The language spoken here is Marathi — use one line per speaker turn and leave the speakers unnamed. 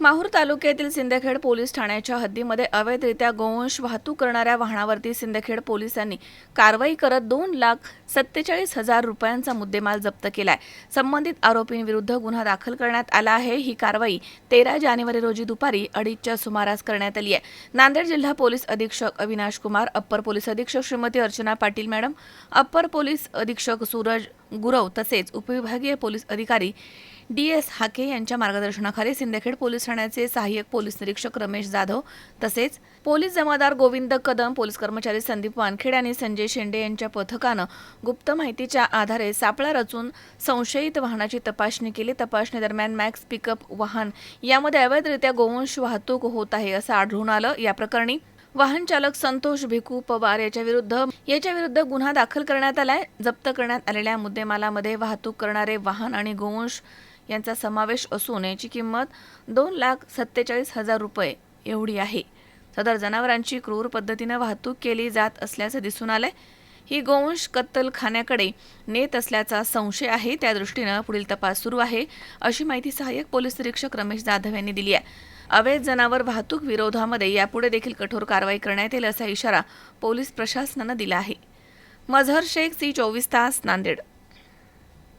माहूर तालुक्यातील सिंदखेड पोलीस ठाण्याच्या हद्दीमध्ये अवैधरित्या गोवंश वाहतूक करणाऱ्या वाहनावरती सिंदखेड पोलिसांनी कारवाई करत दोन लाख सत्तेचाळीस हजार रुपयांचा मुद्देमाल जप्त केलाय. संबंधित आरोपींविरुद्ध गुन्हा दाखल करण्यात आला आहे. ही कारवाई तेरा जानेवारी रोजी दुपारी अडीचच्या सुमारास करण्यात आली आहे. नांदेड जिल्हा पोलीस अधीक्षक अविनाश कुमार अप्पर पोलीस अधीक्षक Shrimati Archana Patil madam upper police अधीक्षक सूरज गुरव तसेच उपविभागीय पोलीस अधिकारी डी एस हाके यांच्या मार्गदर्शनाखाली सिंदखेड पोलीस ठाण्याचे सहाय्यक पोलीस निरीक्षक रमेश जाधव तसेच पोलीस जमादार गोविंद कदम पोलीस कर्मचारी संदीप वानखेडे आणि संजय शेंडे यांच्या पथकानं गुप्त माहितीच्या आधारे सापळा रचून संशयित वाहनाची तपासणी केली. तपासणी दरम्यान मॅक्स पिकअप वाहन यामध्ये अवैधरित्या गोवंश वाहतूक होत आहे असं आढळून आलं. या प्रकरणी वाहन चालक संतोष भिकू पवार याच्या विरुद्ध याच्या विरुद्ध गुन्हा दाखल करण्यात आलाय. जप्त करण्यात आलेल्या मुद्देमालामध्ये वाहतूक करणारे वाहन आणि गोवंश यांचा समावेश असून याची किंमत दोन लाख सत्तेचाळीस हजार रुपये एवढी आहे. सदर जनावरांची क्रूर पद्धतीनं वाहतूक केली जात असल्याचं दिसून आलंय. ही गोवंश कत्तलखान्याकडे नेत असल्याचा संशय आहे. त्या दृष्टीनं पुढील तपास सुरू आहे अशी माहिती सहाय्यक पोलीस निरीक्षक रमेश जाधव यांनी दिली आहे. अवैध जनावर वाहतूक विरोधामध्ये यापुढे देखील कठोर कारवाई करण्यात येईल असा इशारा पोलीस प्रशासनानं दिला आहे. मझहर शेख सी चोवीस तास नांदेड